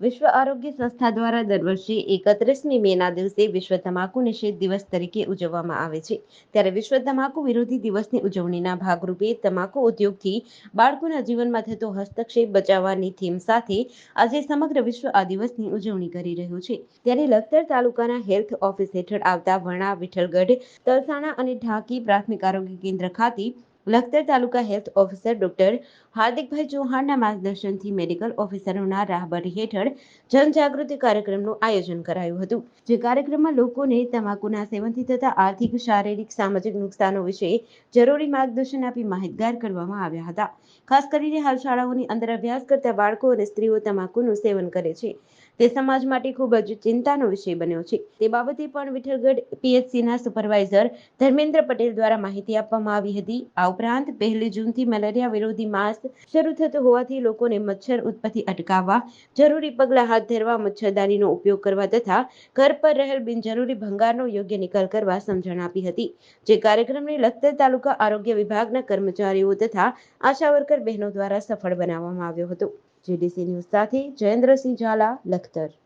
વિશ્વ આરોગ્ય સંસ્થા દ્વારા દર વર્ષે એકત્રીસમી મેના દિવસે વિશ્વ તમાકુ નિષેધ દિવસ તરીકે ઉજવવામાં આવે છે. ત્યારે વિશ્વ તમાકુ વિરોધી દિવસની ઉજવણીના ભાગરૂપે તમાકુ ઉદ્યોગથી બાળકોના જીવનમાં થતો હસ્તક્ષેપ બચાવવાની થીમ સાથે આજે સમગ્ર વિશ્વ આ દિવસની ઉજવણી કરી રહ્યું છે. ત્યારે લખતર તાલુકાના હેલ્થ ઓફિસ હેઠળ આવતા વણા, વિઠ્ઠલગઢ, તલસાણા અને ઢાકી પ્રાથમિક આરોગ્ય કેન્દ્ર ખાતે Lakhtar taluka health officer doctor હાર્દિકભાઈ ચૌહાણના માર્ગદર્શનથી મેડિકલ ઓફિસરોના રાહબરી હેઠળ જનજાગૃતિ કાર્યક્રમનું આયોજન કરાયું હતું, જે કાર્યક્રમમાં લોકોને તમાકુના સેવનથી થતા આર્થિક, શારીરિક, સામાજિક નુકસાનો વિશે જરૂરી માર્ગદર્શન આપી માહિતગાર કરવામાં આવ્યા હતા. ખાસ કરીને હાલ શાળાઓની અંદર અભ્યાસ કરતા બાળકો અને સ્ત્રીઓ તમાકુનું સેવન કરે છે. તે સમાજ માટે ખૂબ જ ચિંતાનો વિષય બન્યો છે. તે બાબતે પણ વિઠ્ઠલગઢ પીએચસીના સુપરવાઇઝર ધર્મેન્દ્ર પટેલ દ્વારા માહિતી આપવામાં આવી હતી. આ ઉપરાંત પહેલી જૂનથી મેલેરિયા વિરોધી માસ શરૂ થતો હોવાથી લોકોને મચ્છર ઉત્પત્તિ અટકાવવા, જરૂરી પગલાં હાથ ધરવા, મચ્છરદાનીનો ઉપયોગ કરવા તથા ઘર પર રહેલ બિનજરૂરી ભંગારનો યોગ્ય નિકાલ કરવા સમજણ આપી હતી. જે કાર્યક્રમને લખતર તાલુકા આરોગ્ય વિભાગના કર્મચારીઓ તથા આશા વર્કર બહેનો દ્વારા સફળ બનાવવામાં આવ્યો હતો. જેડીસી ન્યૂઝ સાથે જયેન્દ્રસિંહ ઝાલા, લખતર.